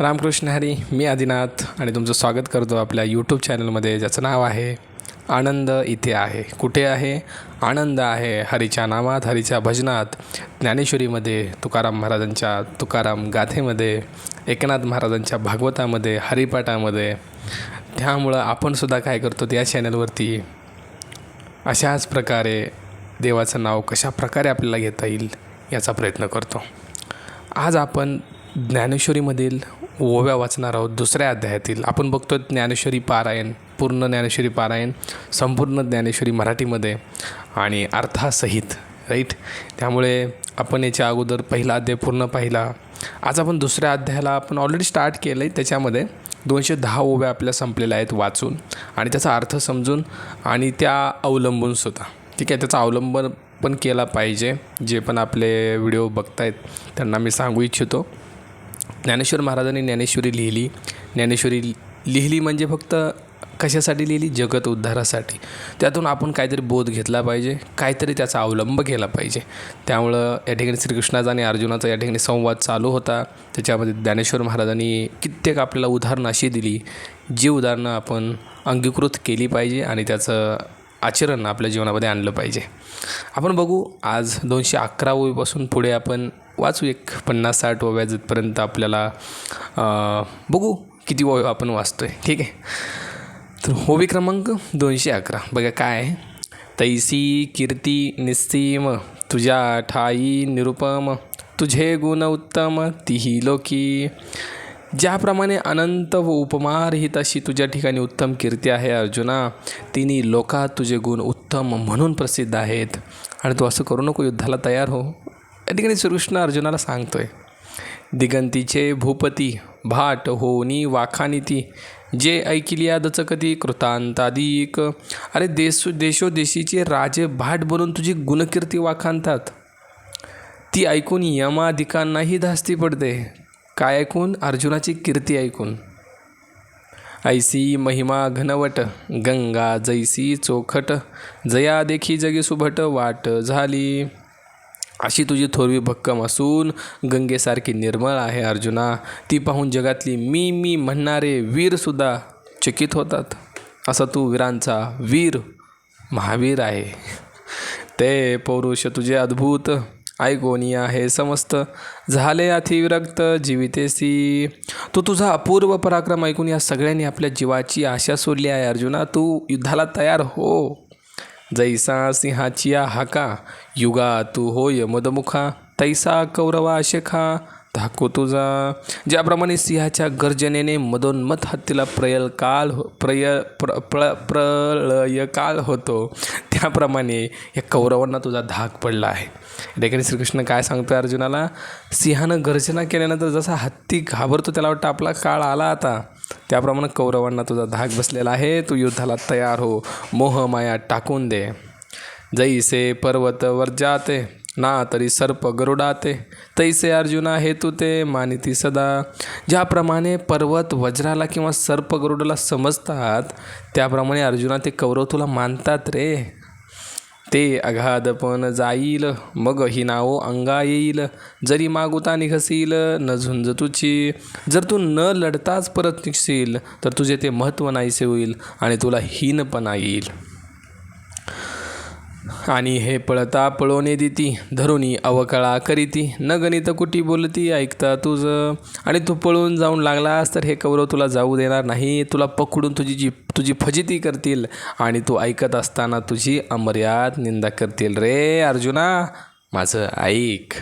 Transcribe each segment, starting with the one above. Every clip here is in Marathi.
रामकृष्ण हरी मी आदिनाथ आणि तुमचं स्वागत करतो आपल्या यूट्यूब चॅनलमध्ये ज्याचं नाव आहे आनंद इथे आहे. कुठे आहे? आनंद आहे हरीच्या नामात हरीच्या भजनात. ज्ञानेश्वरीमध्ये तुकाराम महाराजांच्या तुकाराम गाथेमध्ये एकनाथ महाराजांच्या भागवतामध्ये हरिपाठामध्ये. त्यामुळं आपणसुद्धा काय करतो या चॅनलवरती अशाच प्रकारे देवाचं नाव कशा प्रकारे आपल्याला घेता येईल याचा प्रयत्न करतो. आज आपण ज्ञानेश्वरीमधील ओव्या वाचणार आहोत दुसऱ्या अध्यायातील. आपण बघतो ज्ञानेश्वरी पारायण पूर्ण ज्ञानेश्वरी पारायण संपूर्ण ज्ञानेश्वरी मराठीमध्ये आणि अर्थासहित राईट त्यामुळे आपण याच्या अगोदर पहिला अध्याय पूर्ण पाहिला. आज आपण दुसऱ्या अध्यायाला आपण ऑलरेडी स्टार्ट केलं आहे त्याच्यामध्ये दोनशे दहा ओव्या आपल्या संपलेल्या आहेत वाचून. आणि त्याचा अर्थ समजून आणि त्या अवलंबून सुद्धा. ठीक आहे त्याचा अवलंबन पण केला पाहिजे. जे पण आपले व्हिडिओ बघतायत त्यांना मी सांगू इच्छितो. ज्ञानेश्वर महाराजांनी ज्ञानेश्वरी लिहिली. ज्ञानेश्वरी लिहिली म्हणजे फक्त कशासाठी लिहिली? जगत उद्धारासाठी. त्यातून आपण काहीतरी बोध घेतला पाहिजे काहीतरी त्याचा अवलंब केला पाहिजे. त्यामुळं या ठिकाणी श्रीकृष्णाचा आणि अर्जुनाचा या ठिकाणी संवाद चालू होता. त्याच्यामध्ये ज्ञानेश्वर महाराजांनी कित्येक आपल्याला उदाहरणं अशी दिली जी उदाहरणं आपण अंगीकृत केली पाहिजे आणि त्याचं आचरण आपल्या जीवनामध्ये आणलं पाहिजे. आपण बघू आज दोनशे अकरा ओवीपासून पुढे आपण वाचू एक पन्नास साठ ओव्या जिथपर्यंत आपल्याला बघू किती ओव्या आपण वाचतो आहे ठीक आहे? तर ओवी क्रमांक दोनशे अकरा. बघा काय आहे? तैसी कीर्ती निस्सीम तुझ्या ठाई निरुपम तुझे गुण उत्तम तिही लोकी. ज्याप्रमाणे अनंत व उपमारहित अशी तुझ्या ठिकाणी उत्तम कीर्ती आहे अर्जुना. तिन्ही लोकात तुझे गुण उत्तम म्हणून प्रसिद्ध आहेत. आणि तू असं करू नको युद्धाला तयार हो. या ठिकाणी श्रीकृष्ण अर्जुनाला सांगतोय दिगंतीचे भूपती भाट होनी वाखानिती जे ऐकिलिया दचकती कृतांतादिक. अरे देशो देशोदेशीचे राजे भाट बनून तुझी गुणकीर्ती वाखाणतात. ती ऐकून यमाधिकांनाही धास्ती पडते. काय ऐकून? अर्जुनाची कीर्ती ऐकून. ऐसी महिमा घनवट गंगा जैसी चोखट जया देखी जगी सुभट वाट झाली. अशी तुझी थोरवी भक्कम असून गंगेसारखी निर्मळ आहे अर्जुना. ती पाहून जगातली मी मी म्हणणारे वीरसुद्धा चकित होतात. असा तू वीरांचा वीर महावीर आहे. ते पौरुष तुझे अद्भुत ऐगोनिया हे समस्त. झाले अतिविरक्त जीवितेसी तू तुझा अपूर्व पराक्रम ऐकून या सगळ्यांनी आपल्या जीवाची आशा सोडली आहे अर्जुना. तू युद्धाला तयार हो. जैसा सिंहाचिया हाका युगा तू होय मदमुखा तैसा कौरवा शेखा धाको तुझा. ज्याप्रमाणे सिंहाच्या गर्जनेने मदोन्मत हत्तीला प्रयल काल हो प्रय प्र प्र प्रलय काळ होतो त्याप्रमाणे या कौरवांना तुझा धाक पडला आहे. या ठिकाणी श्रीकृष्ण काय सांगतो अर्जुनाला? सिंहानं गर्जना केल्यानंतर जसा हत्ती घाबरतो त्याला वाटतं आपला काळ आला आता. त्याप्रमाणे कौरवांना तुझा धाक बसलेला आहे. तू युद्धाला तयार हो. मोह माया टाकून दे. जैसे पर्वत वर जाते. ना तरी सर्प गरुडाते तैसे अर्जुना हेतू ते मानिती सदा. ज्याप्रमाणे पर्वत वज्राला किंवा सर्प गरुडाला समजतात त्याप्रमाणे अर्जुना ते कौरव तुला मानतात रे. ते अगाधपण जाईल मग ही नावो अंगा येईल. जरी मागुता निघसील न झुंज तुची जर तू न लढताच परत निघशील तर तुझे ते महत्त्व नाहीसे होईल आणि तुला हीनपणा येईल. आणि हे पळता पळवणे देती धरुणी अवकळा करीती. न गणित कुटी बोलती ऐकता तुझं. आणि तू पळून जाऊन लागलास तर हे कौरव तुला जाऊ देणार नाही. तुला पकडून तुझी जी तुझी फजिती करतील. आणि तू ऐकत असताना तुझी अमर्याद निंदा करतील. रे अर्जुना माझं ऐक.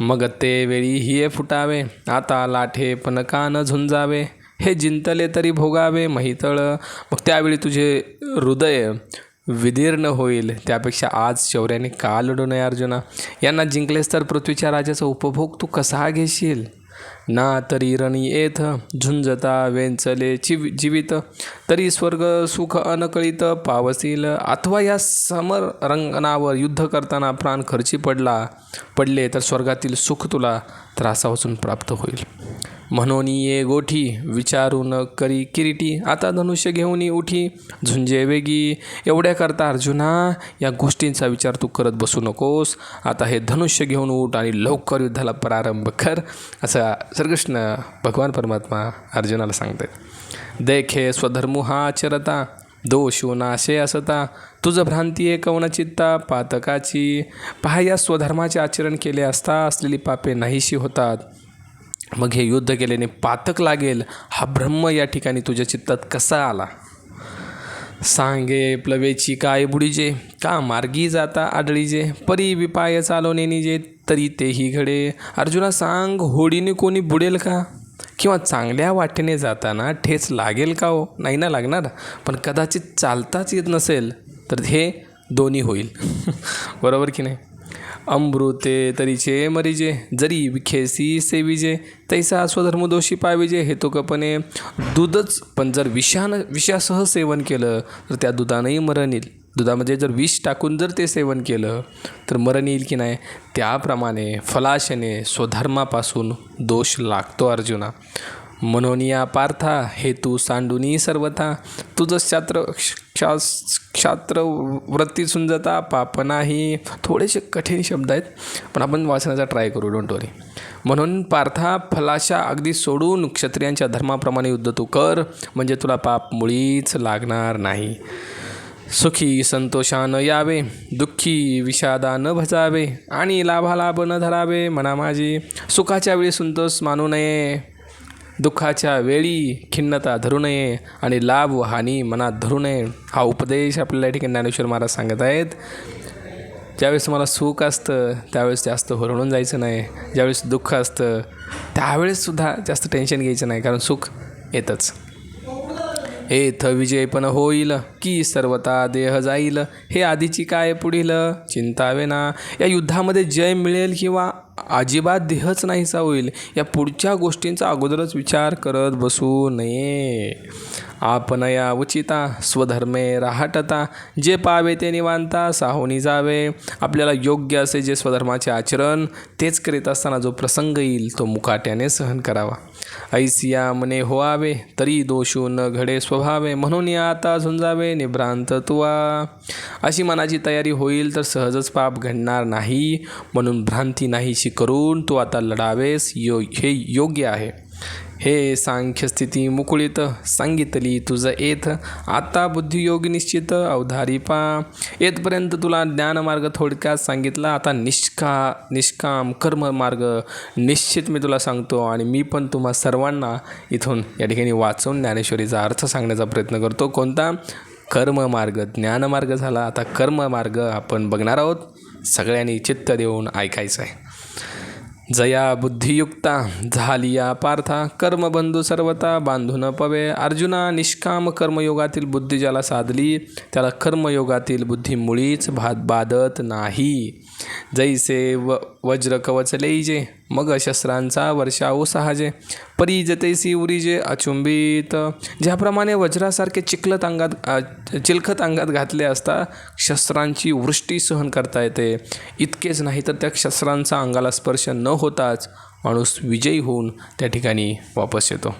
मग ते वेळी हिये फुटावे. आता लाठे पण का न झुंजावे? हे जिंतले तरी भोगावे महितळ मग त्यावेळी तुझे हृदय विदीर्ण होईल. त्यापेक्षा आज शौर्याने का लढू नये अर्जुना? यांना जिंकलेस तर पृथ्वीच्या राजाचा उपभोग तू कसा घेशील? ना तरी रणी येथ झुंजता वेंचले चिव जीवित. तरी स्वर्ग सुख अनकळीत पावसील. अथवा या समर रंगणावर युद्ध करताना प्राण खर्ची पडला पडले तर स्वर्गातील सुख तुला त्रासापासून प्राप्त होईल. म्हणून ये गोठी विचारून करी किरीटी. आता धनुष्य घेऊन उठी झुंजे वेगी. एवढ्या करता अर्जुना या गोष्टींचा विचार तू करत बसू नकोस. आता हे धनुष्य घेऊन उठ आणि लवकर युद्धाला प्रारंभ कर असं श्रीकृष्ण भगवान परमात्मा अर्जुनाला सांगतात. देखे स्वधर्म हा आचरता दोषो नाशे असता. तुझ भ्रांती आहे कवनचित्ता पातकाची. पहा या स्वधर्माचे आचरण केले असता असलेली पापे नाहीशी होतात. मग हे युद्ध केल्याने पातक लागेल. हा ब्रह्म या ठिकाणी तुझ्या चित्तात कसा आला? सांगे प्लवेची काय बुडीजे? का मार्गी जाता आडळीजे? परी विपाय चालवणे निजे तरी तेही घडे. अर्जुना सांग होडीने कोणी बुडेल का? किंवा चांगल्या वाटेने जाताना ठेच लागेल का हो? नाही ना लागणार? पण कदाचित चालताच येत नसेल तर हे दोन्ही होईल. बरोबर की नाही? अमृते तरीचे मरीजे जरी विखेसी सेविजे तैसा स्वधर्मदोषी पाविजे हे तो कपणे दूधच. पण जर विषानं विषासह सेवन केलं तर त्या दुधानंही मरण येईल. दुधामध्ये जर विष टाकून जर ते सेवन केलं तर मरण येईल की नाही? त्याप्रमाणे फलाशने स्वधर्मापासून दोष लागतो अर्जुना. म्हणून या पार्था हे तू सांडुनी सर्वथा तुझं शास्त्र क्षा वृत्ती सुंजता पाप नाही. थोडेसे कठीण शब्द आहेत पण आपण वाचण्याचा ट्राय करू डोंट वरी म्हणून पार्था फलाशा अगदी सोडून क्षत्रियांच्या धर्माप्रमाणे युद्ध तू कर म्हणजे तुला पाप मुळीच लागणार नाही. सुखी संतोषानं यावे दुःखी विषादा न भजावे आणि लाभालाभ न धरावे म्हणा माझी. सुखाच्या वेळी संतोष मानू नये. दुःखाच्या वेळी खिन्नता धरू नये आणि लाभ व हानी मनात धरू नये. हा उपदेश आपल्याला या ठिकाणी ज्ञानेश्वर महाराज सांगत आहेत. ज्यावेळेस तुम्हाला सुख असतं त्यावेळेस जास्त हुरळून जायचं नाही. ज्यावेळेस दुःख असतं त्यावेळेससुद्धा जास्त टेन्शन घ्यायचं नाही कारण सुख येतंच. एथ विजय पण होईल की सर्वता देह जाईल. हे आधीची काय पुढील? चिंतावे ना या युद्धामध्ये जय मिळेल किंवा अजिबात देहच नाहीसा होईल. या पुढच्या गोष्टींचा अगोदरच विचार करत बसू नये. आपणया उचिता स्वधर्मे राहटता जे पावे ते निवांता साहोनी जावे. आपल्याला योग्य असे जे स्वधर्माचे आचरण तेच करीत असताना जो प्रसंग येईल तो मुकाट्याने सहन करावा. ऐसिया मने होआवे तरी दोषू न घडे स्वभावे म्हणून या आता झुंजावे निभ्रांत तुवा. अशी मनाची तयारी होईल तर सहजच पाप घडणार नाही म्हणून भ्रांती नाहीशी करून तू आता लढावेस यो हे योग्य आहे. हे सांख्यस्थिती मुकुळीत सांगितली तुझं येथ आता बुद्धियोग निश्चित अवधारी पा. येतपर्यंत तुला ज्ञानमार्ग थोडक्यात सांगितला. आता निष्का निष्काम कर्म मार्ग निश्चित मी तुला सांगतो आणि मी पण तुम्हा सर्वांना इथून या ठिकाणी वाचून ज्ञानेश्वरीचा अर्थ सांगण्याचा प्रयत्न करतो. कोणता? कर्ममार्ग. ज्ञानमार्ग झाला. आता कर्ममार्ग आपण बघणार आहोत. सगळ्यांनी चित्त देऊन ऐकायचं आहे जया बुद्धियुक्ता झालिया पार्था कर्मबंधू सर्वता बांधून पवे. अर्जुना निष्काम कर्मयोगातील बुद्धी ज्याला साधली त्याला कर्मयोगातील बुद्धी मुळीच भात बाधत नाही. जैसे व वज्र कवच मग शस्त्रांचा वर्षाव सहाजे परी जतैसी उरीजे अचुंबित. ज्याप्रमाणे वज्रासारखे चिखलत अंगात चिलखत अंगात घातले असता शस्त्रांची वृष्टी सहन करता येते. इतकेच नाही तर त्या शस्त्रांचा अंगाला स्पर्श न होताच माणूस विजयी होऊन त्या ठिकाणी वापस येतो.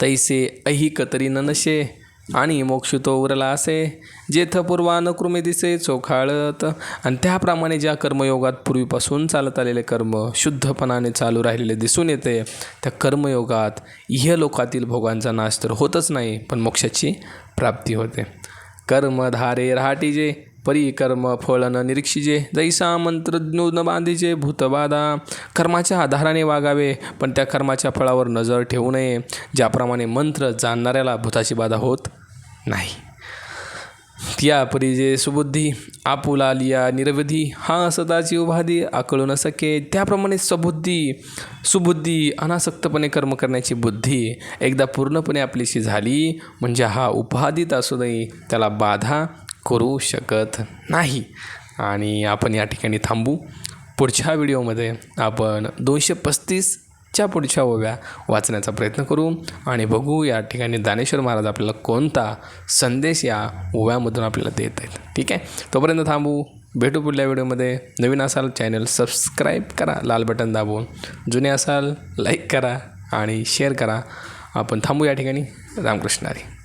तैसे ऐहिक तरी न नशे आणि मोक्ष तो उरला असे. जेथ पूर्वान कृमी दिसे चोखाळत. आणि त्याप्रमाणे ज्या कर्मयोगात पूर्वीपासून चालत आलेले कर्म शुद्धपणाने चालू राहिलेले दिसून येते त्या कर्मयोगात इह लोकातील भोगांचा नाश तर होतच नाही पण मोक्षाची प्राप्ती होते. कर्मधारे राहाटीजे परी कर्म फळ न निरीक्षिजे. जैसा मंत्र न बांधीजे भूतबाधा. कर्माच्या आधाराने वागावे पण त्या कर्माच्या फळावर नजर ठेवू नये. ज्याप्रमाणे मंत्र जाणणाऱ्याला भूताची बाधा होत नाही. या परिजे सुबुद्धी आपुला लिया निरवधी. हा सदाची उभाधी आकळू न सके. त्याप्रमाणे सबुद्धी सुबुद्धी अनासक्तपणे कर्म करण्याची बुद्धी एकदा पूर्णपणे आपलीशी झाली म्हणजे हा उपाधीत असूनही त्याला बाधा करू शकत नाही. आणि आपण या ठिकाणी थांबू. पुढच्या व्हिडिओमध्ये आपण दोनशे पस्तीसच्या पुढच्या ओव्या वाचण्याचा प्रयत्न करू. आणि बघू या ठिकाणी दानेश्वर महाराज आपल्याला कोणता संदेश या ओव्यामधून आपल्याला देत आहेत. ठीक आहे? तोपर्यंत थांबू. भेटू पुढल्या व्हिडिओमध्ये. नवीन असाल चॅनल सबस्क्राईब करा. लाल बटन दाबून. जुने असाल लाईक करा आणि शेअर करा. आपण थांबू या ठिकाणी. रामकृष्ण हरी.